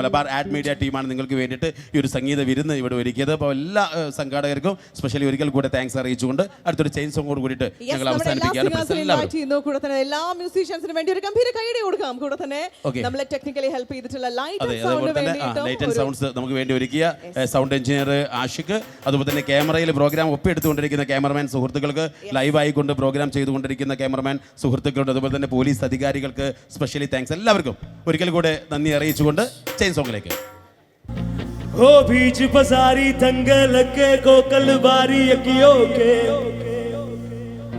Malabar add media ടീമാണ് നിങ്ങൾക്ക് വേണ്ടിയിട്ട് ഈ ഒരു സംഗീത വിരുന്ന് ഇവിടെ ഒരുക്കിയത്. അപ്പോൾ എല്ലാ സംഘാടകർക്കും സ്പെഷ്യലി ഒരിക്കൽ കൂടെ താങ്ക്സ് അറിയിച്ചുകൊണ്ട് അടുത്തൊരു ചെയിൻ സോങ്ങോട് കൂടിയിട്ട് ഞങ്ങൾ അവസാനിപ്പിക്കുകയാണ്. കൂടെ തന്നെ എല്ലാ മ്യൂസീഷ്യൻസിനും വേണ്ടി ഒരു ഗംഭീര കൈയടി കൊടുക്കാം. കൂടെ തന്നെ നമ്മളെ ടെക്നിക്കലി ഹെൽപ്പ് ചെയ്തിട്ടുള്ള ലൈറ്റ് ലൈറ്റ് ആൻഡ് സൗണ്ട്സ് നമുക്ക് വേണ്ടി ഒരുക്കിയ സൗണ്ട് എഞ്ചിനീയർ ആഷിഖ് അതുപോലെ തന്നെ ക്യാമറയിൽ പ്രോഗ്രാം ഒപ്പിയെടുത്തുകൊണ്ടിരിക്കുന്ന ക്യാമറമാൻ സുഹൃത്തുക്കൾക്ക് ലൈവ് ആയിക്കൊണ്ട് പ്രോഗ്രാം ചെയ്തുകൊണ്ടിരിക്കുന്ന ക്യാമറമാൻ സുഹൃത്തുക്കളുണ്ട് അതുപോലെ തന്നെ പോലീസ് അധികാരികൾക്ക് സ്പെഷ്യലി താങ്ക്സ് എല്ലാവർക്കും ഒരിക്കൽ കൂടെ നന്ദി അറിയിച്ചുകൊണ്ട് सेम सॉन्ग लेके। हो बीच बाजारी, दंगे लगे, गोकल बारी अकियो के।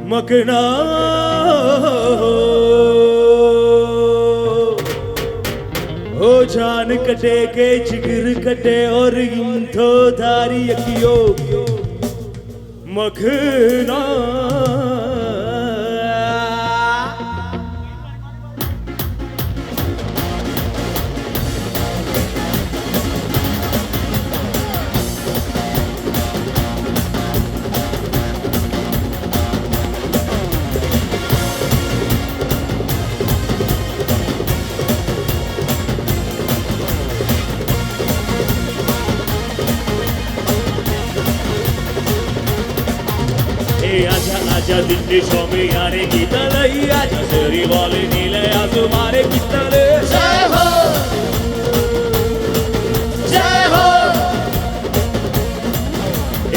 मकना हो जान कटे के जिगर कटे, और इंथो धारी मखना আচ্ছা দৃষ্টি সমী আরে গীতা লইয়া যশোরী বলে নীলে আসু মারে গীতালে জয় হো জয় হো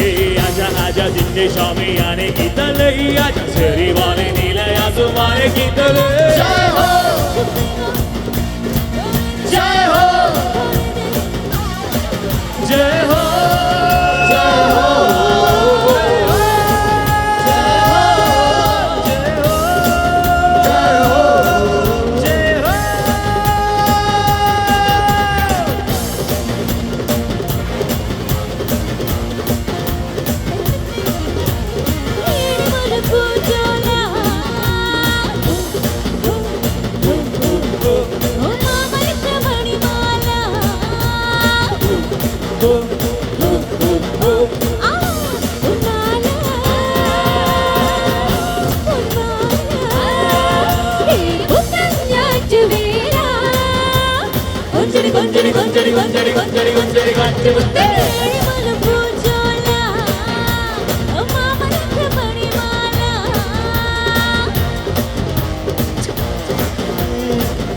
এই আজা আজা দৃষ্টি সমী আরে গীতা লইয়া যশোরী বলে নীলে আসু মারে গীতালে জয় হো জয় కొంచెడి కొంచెడి కొంచెడి కొంచెడి కంచె ముద్దే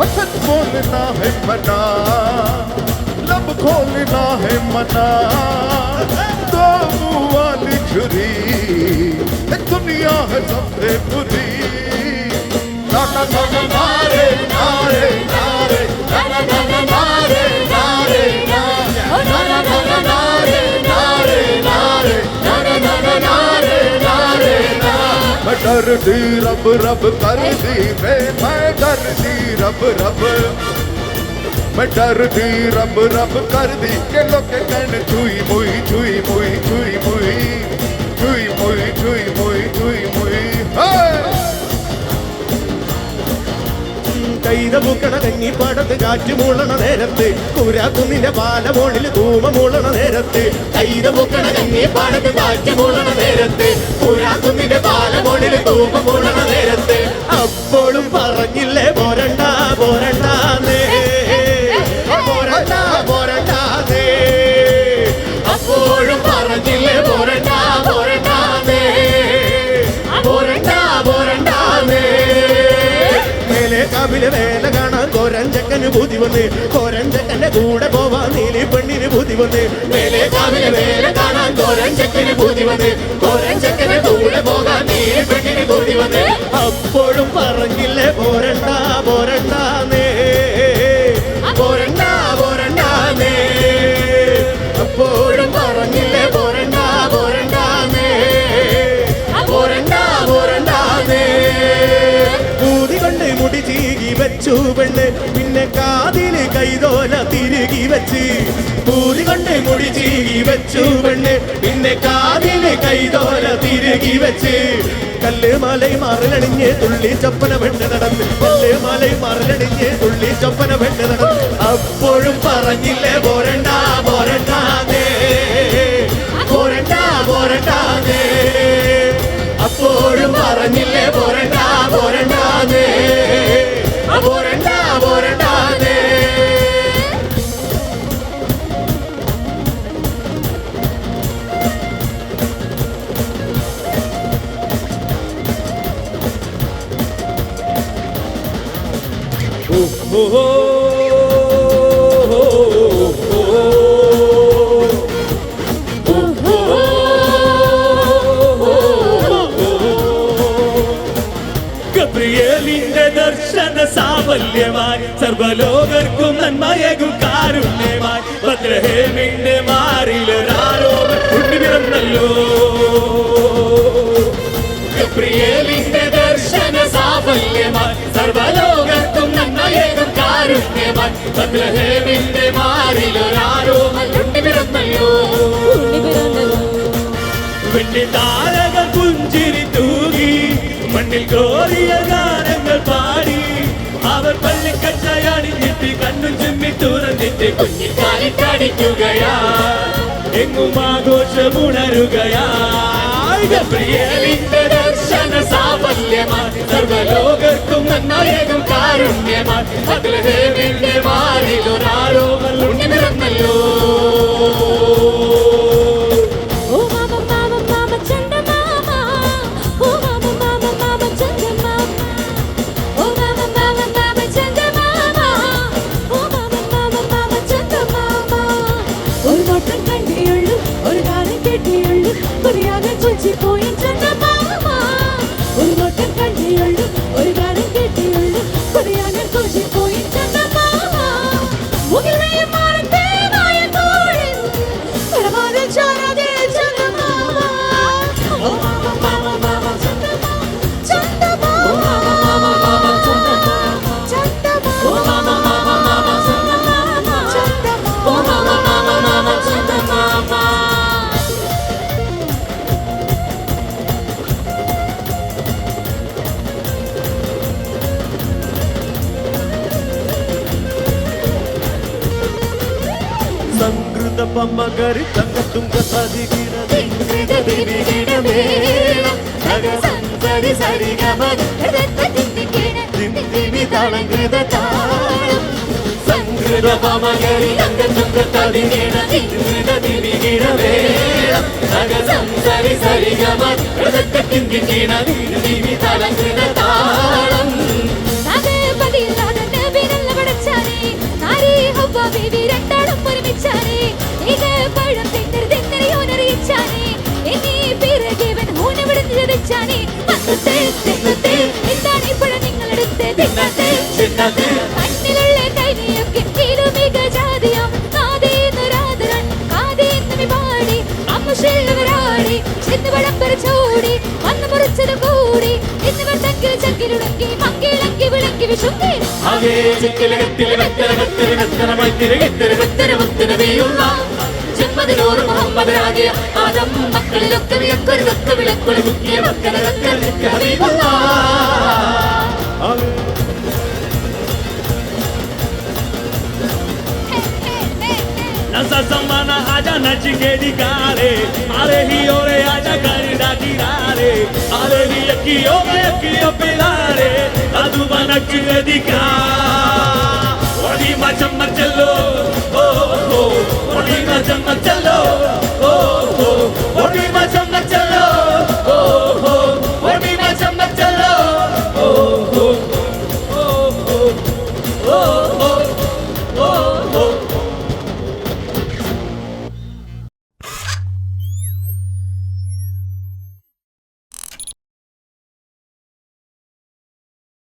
वचन बोलना है मना लब खोलना है मना दो मुंह वाली छुरी ये दुनिया है सबसे बुरी ਕਰਦੀ ਰੱਬ ਰੱਬ ਕਰਦੀ ਵੇ, ਮੈਂ ਕਰਦੀ ਰੱਬ ਰੱਬ। ਮੈਂ ਡਰਦੀ ਰੱਬ ਰੱਬ ਕਰਦੀ, ਕਿ ਲੋਕੇ ਕਹਿਣ ਛੁਈ ਮੁਈ ਛੁਈ ਮੁਈ ਛੁਈ ਮੁਈ। കൈത പൂക്കണ കഞ്ഞി കാറ്റ് മൂളണ നേരത്ത്. കുരാക്കുന്നിന്റെ പാലമോളിൽ ധൂമ മൂളണ നേരത്ത്. കൈത പൂക്കണ കഞ്ഞി കാറ്റ് മൂളണ നേരത്ത്. കുരാക്കുന്നിന്റെ പാലമോളിൽ ധൂമ മൂളണ നേരത്ത്. അപ്പോഴും പറഞ്ഞില്ലേ പോരണ്ട പോരണ്ടാന്നേ. വന്ന് കോരഞ്ചക്കന്റെ കൂടെ പോവാൻ നീലി പെണ്ണിന് ബുദ്ധി വന്ന്. മേലെ കാവിലെ വേറെ കാണാൻ കോരഞ്ചക്കന് ബുദ്ധി വന്ന്. കോരഞ്ചക്കന്റെ കൂടെ പോകാൻ നീലി പെണ്ണിന് ബുദ്ധി വന്ന്. അപ്പോഴും പറഞ്ഞില്ലേ പോരണ്ട പോരണ്ട പിന്നെ കാതിൽ കൈതോല തിരുകി വെച്ച് പൂരി കൊണ്ട് മുടി ചീകി വെച്ചു പെണ്ണ്. പിന്നെ കാതിന് കൈതോല തിരുകി വെച്ച് കല്ല് മാലയും മറലണിഞ്ഞ് തുള്ളി ചപ്പന പെണ്ണ് നടന്ന്. കല്ല് മാലയും മറലണിഞ്ഞ് തുള്ളി ചപ്പന പെണ്ണ് നടന്ന്. അപ്പോഴും പറഞ്ഞില്ലേ പോരണ്ട ഗബ്രിയേലിന്റെ ദർശന സാഫല്യമായി സർവലോകർക്കും നന്മയകും കാരുണ്യമായി. ഭദ്രഹേമിന്റെ മാറിലൊരാരോപം ഉണ്ണി പിറന്നല്ലോ. ഗബ്രിയേലിന്റെ ദർശന സാഫല്യമായി നന്മയകും കാരുണ്യമായി ഭദ്രഹേമിന്റെ മാറിലൊരാരോപം ഉണ്ണി പിറന്നല്ലോ വെണ്ണി താരക പുഞ്ചിരി തൂകി മണ്ണിൽ ഗോറിയ ഗാനങ്ങൾ പാടി അവർ പള്ളിക്കച്ചയണിഞ്ഞിട്ട് കണ്ണു ചുമ്മി തുറന്നിട്ട് കുഞ്ഞിക്കാലിട്ടടിക്കുകയാ എങ്ങും ആഘോഷമുണരുകയാ പ്രിയലിന്റെ ദർശന സാഫല്യമായി സർവലോകർക്കും നന്മയേകും കാരുണ്യമായി ബദ്ലഹേമിന്റെ മാറിലൊരാരോമൽ ഉണ്ണി നിറന്നല്ലോ ഓ മാമ മാമ മാമ ചന്ദമാമ ഓ கந்தப்பம்ம கரி தங்கத்தும் கசாதிகிறது சரி சரி திம்பி தளங்குத சங்கிருத பமகரி தங்க சுங்க ததிகிட திங்கிருத திவிகிட வேடம் சகசம் சரி சரி கம கிருதத்த கிந்திக்கிட திம்பி தளங்குத தாளம் ചിന്നത്തെ മണ്ണിലുള്ള കൈനിയൊക്കെ തിരുമിക ജാതിയം നാദേന്നുരാതരൻ കാതേന്നു പാടി അമ്മുഷുള്ളവരാടി ചെന്ന് വിളംബര ചൂടി. വന്ന് മുറിച്ചത് കൂടി. എന്നിവർ തങ്കിൽ ചങ്കിലുടങ്ങി മങ്കിളങ്കി വിളങ്കി വിശുദ്ധി. ആകെ ചിക്കലകത്തിലെ വെത്തരകത്തിലെ വെത്തരമായി തിരകത്തിലെ വെത്തര ജന്മദിനോറ് മുഹമ്മദരാകിയ ആദം മക്കളിലൊക്കെ വിയക്കൊരുതൊക്കെ വിളക്കൊളി മുക്കിയ മക്കളൊക്കെ నచ్చికేది కాలే. అరే హియోరే ఆజ కరి దాటిరారే అరే ఎక్కియో ఎక్కియో పిల్లారే అదువ నచ్చికేది కా. ఒడి మా చెమ్మ చెల్లో. ఓ ఒడి మా చెమ్మ చెల్లో.